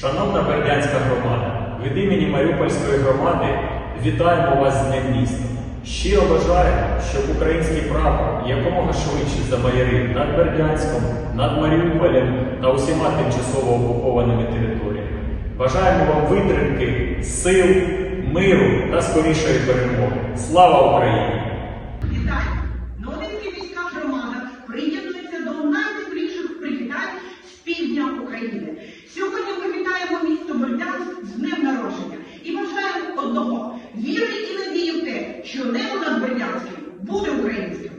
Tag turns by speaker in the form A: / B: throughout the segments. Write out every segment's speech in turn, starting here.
A: Шановна Бердянська громада, від імені Маріупольської громади вітаємо вас з Днем міста. Щиро бажаємо, щоб український прапор якомога швидше замайорив над Бердянськом, над Маріуполем та усіма тимчасово окупованими територіями. Бажаємо вам витримки, сил, миру та скорішої перемоги. Слава Україні!
B: Вітаю! Новинські війська громада приєднуються до найтепліших привітань з півдня України. Сьогодні ми вітаємо місто Бердянськ з днем народження і бажаємо одного віри і надії в те, що небо над Бердянським буде українським.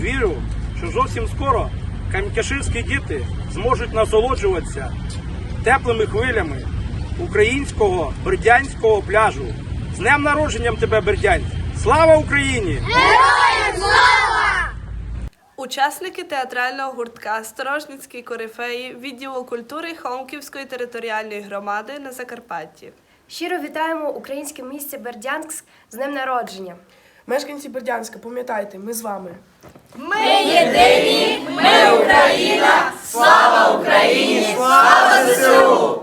C: Вірю, що зовсім скоро кам'якаширські діти зможуть насолоджуватися теплими хвилями українського бердянського пляжу. З днем народженням тебе, Бердянськ! Слава Україні!
D: Учасники театрального гуртка Сторожницькі корифеї відділу культури Холмківської територіальної громади на Закарпатті.
E: Щиро вітаємо українське місце Бердянськ з днем народження.
F: Мешканці Бердянська, пам'ятайте, ми з вами. Ми єдині, ми Україна, слава Україні, слава ЗСУ!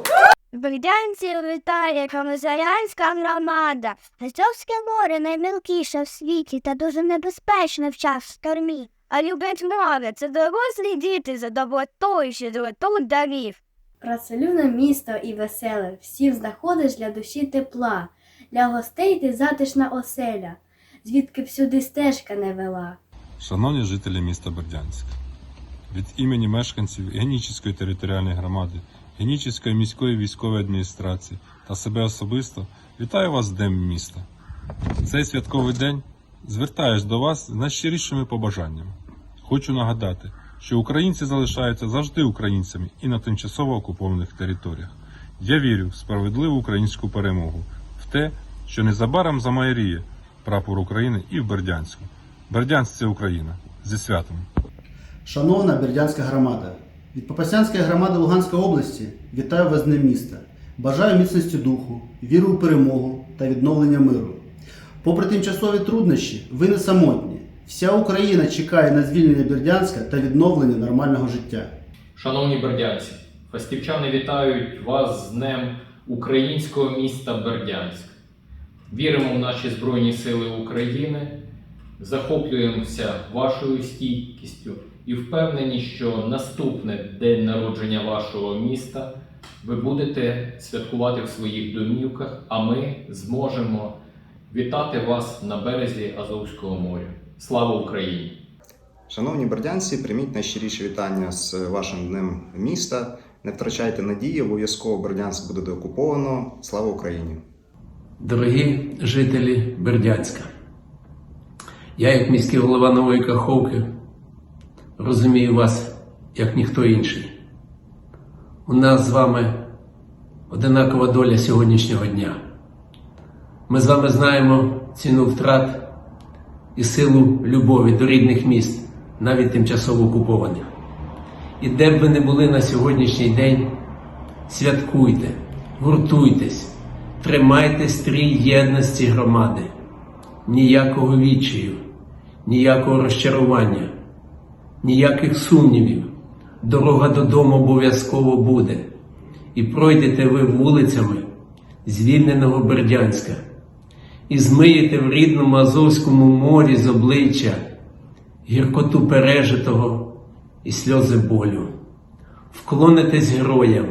G: Бердянці вітає Комісарянська громада. Азовське море наймілкіше в світі та дуже небезпечне в час штормів. А любить море це дорослі діти за добротою, що золоту дарів.
H: Працелюбне місто і веселе, всіх знаходиш для душі тепла, для гостей ти затишна оселя, звідки всюди стежка не вела.
I: Шановні жителі міста Бердянськ, від імені мешканців Генічівської територіальної громади, Генічівської міської військової адміністрації та себе особисто вітаю вас з Днем міста. Цей святковий день звертаюсь до вас з найщирішими побажаннями. Хочу нагадати, що українці залишаються завжди українцями і на тимчасово окупованих територіях. Я вірю в справедливу українську перемогу, в те, що незабаром замайоріє прапор України і в Бердянську. Бердянськ це Україна. Зі святом!
J: Шановна Бердянська громада, від Попасянської громади Луганської області вітаю вас з Днем міста. Бажаю міцності духу, віру у перемогу та відновлення миру. Попри тимчасові труднощі, ви не самотні. Вся Україна чекає на звільнення Бердянська та відновлення нормального життя.
K: Шановні бердянці, фастівчани вітають вас з Днем українського міста Бердянськ. Віримо в наші Збройні Сили України, захоплюємося вашою стійкістю і впевнені, що наступний день народження вашого міста ви будете святкувати в своїх домівках, а ми зможемо вітати вас на березі Азовського моря. Слава Україні!
L: Шановні бердянці, прийміть найщиріші вітання з вашим днем міста. Не втрачайте надії, обов'язково Бердянськ буде деокуповано. Слава Україні!
M: Дорогі жителі Бердянська, я, як міський голова Нової Каховки, розумію вас як ніхто інший. У нас з вами одинакова доля сьогоднішнього дня. Ми з вами знаємо ціну втрат і силу любові до рідних міст, навіть тимчасово окупованих. І де б ви не були на сьогоднішній день, святкуйте, гуртуйтесь, тримайте стрій єдності громади, ніякого відчаю, ніякого розчарування, ніяких сумнівів. Дорога додому обов'язково буде. І пройдете ви вулицями звільненого Бердянська і змиєте в рідному Азовському морі з обличчя гіркоту пережитого і сльози болю, вклонитесь героям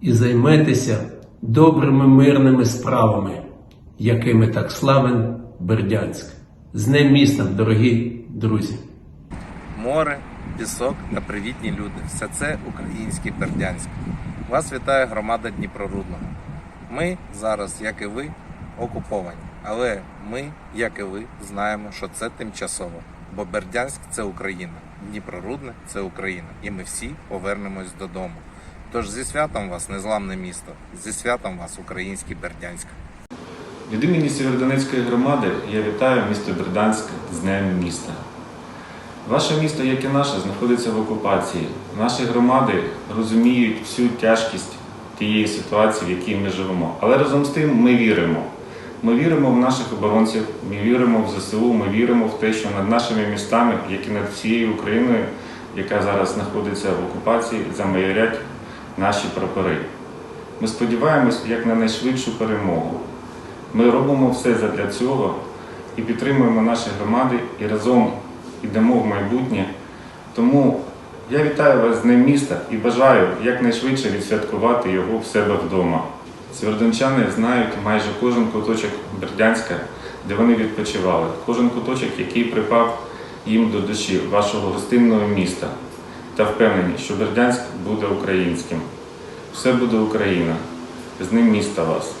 M: і займетеся добрими мирними справами, якими так славен Бердянськ. З Днем містом, дорогі друзі!
N: море, пісок та привітні люди. Все це український Бердянськ. Вас вітає громада Дніпрорудного. Ми зараз, як і ви, окуповані. Але ми, як і ви, знаємо, що це тимчасово. Бо Бердянськ це Україна, Дніпрорудне це Україна. І ми всі повернемось додому. Тож зі святом вас, незламне місто, зі святом вас, український Бердянськ.
I: Від імені Сєвєродонецької громади я вітаю місто Бердянськ з Днем міста. Ваше місто, як і наше, знаходиться в окупації. Наші громади розуміють всю тяжкість тієї ситуації, в якій ми живемо. Але разом з тим ми віримо. Ми віримо в наших оборонців, ми віримо в ЗСУ, ми віримо в те, що над нашими містами, як і над всією Україною, яка зараз знаходиться в окупації, замайорять
O: наші прапори. Ми сподіваємось як на найшвидшу перемогу. Ми робимо все задля цього і підтримуємо наші громади і разом йдемо в майбутнє. Тому я вітаю вас з Днем міста і бажаю якнайшвидше відсвяткувати його в себе вдома. Сверденчани знають майже кожен куточок Бердянська, де вони відпочивали, кожен куточок, який припав їм до душі вашого гостинного міста, та впевнені, що Бердянськ буде українським. Все буде Україна. З ним міста вас.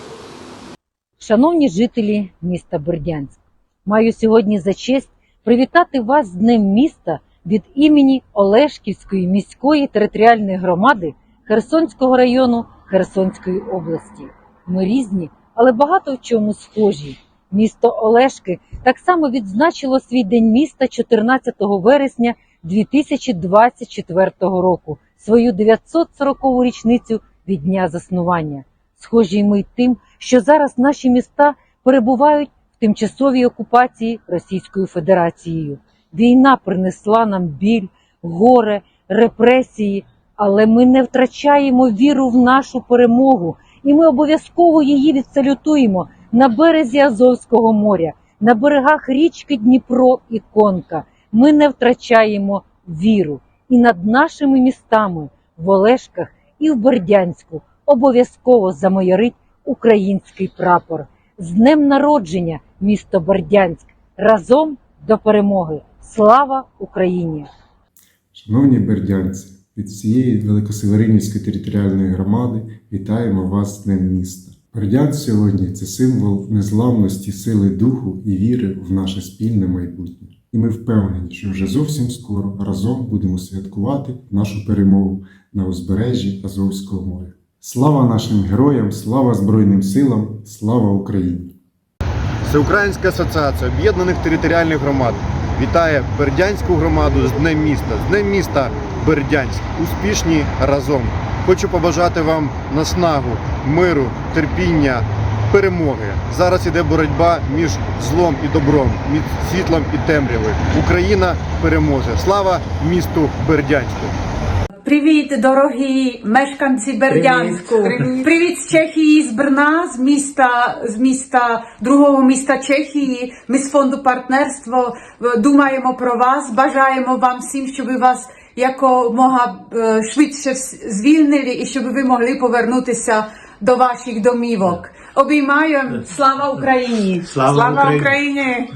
M: Шановні жителі міста Бердянськ, маю сьогодні за честь привітати вас з Днем міста від імені Олешківської міської територіальної громади Херсонського району Херсонської області. Ми різні, але багато в чому схожі. Місто Олешки так само відзначило свій день міста 14 вересня 2024 року, свою 940-ту річницю від дня заснування. Схожі ми й тим, що зараз наші міста перебувають в тимчасовій окупації Російською Федерацією. Війна принесла нам біль, горе, репресії, але ми не втрачаємо віру в нашу перемогу, і ми обов'язково її відсалютуємо на березі Азовського моря, на берегах річки Дніпро і Конка. Ми не втрачаємо віру. І над нашими містами в Олешках і в Бердянську обов'язково замайорить український прапор. З днем народження, місто Бердянськ! Разом до перемоги! Слава Україні!
P: Шановні бердянці, від всієї Великосеверинівської територіальної громади вітаємо вас з Днем міста. Бердянськ сьогодні це символ незламності, сили духу і віри в наше спільне майбутнє. І ми впевнені, що вже зовсім скоро разом будемо святкувати нашу перемогу на узбережжі Азовського моря. Слава нашим героям, слава Збройним силам, слава Україні!
Q: Всеукраїнська асоціація об'єднаних територіальних громад вітає Бердянську громаду з Днем міста, з Днем міста Бердянськ. Успішні разом. Хочу побажати вам наснагу, миру, терпіння, перемоги. Зараз іде боротьба між злом і добром, між світлом і темрявою. Україна переможе. Слава місту Бердянську!
R: Привіт, дорогі мешканці Бердянську.
C: Привіт.
R: Привіт з Чехії, з Брна, з міста, з міста другого міста Чехії. Ми з фонду партнерство е, думаємо про вас. Бажаємо вам всім, щоб вас якомога е, швидше звільнили і щоб ви могли повернутися до ваших домівок. Обіймаю. Слава Україні!
C: Слава Україні!
R: Україні!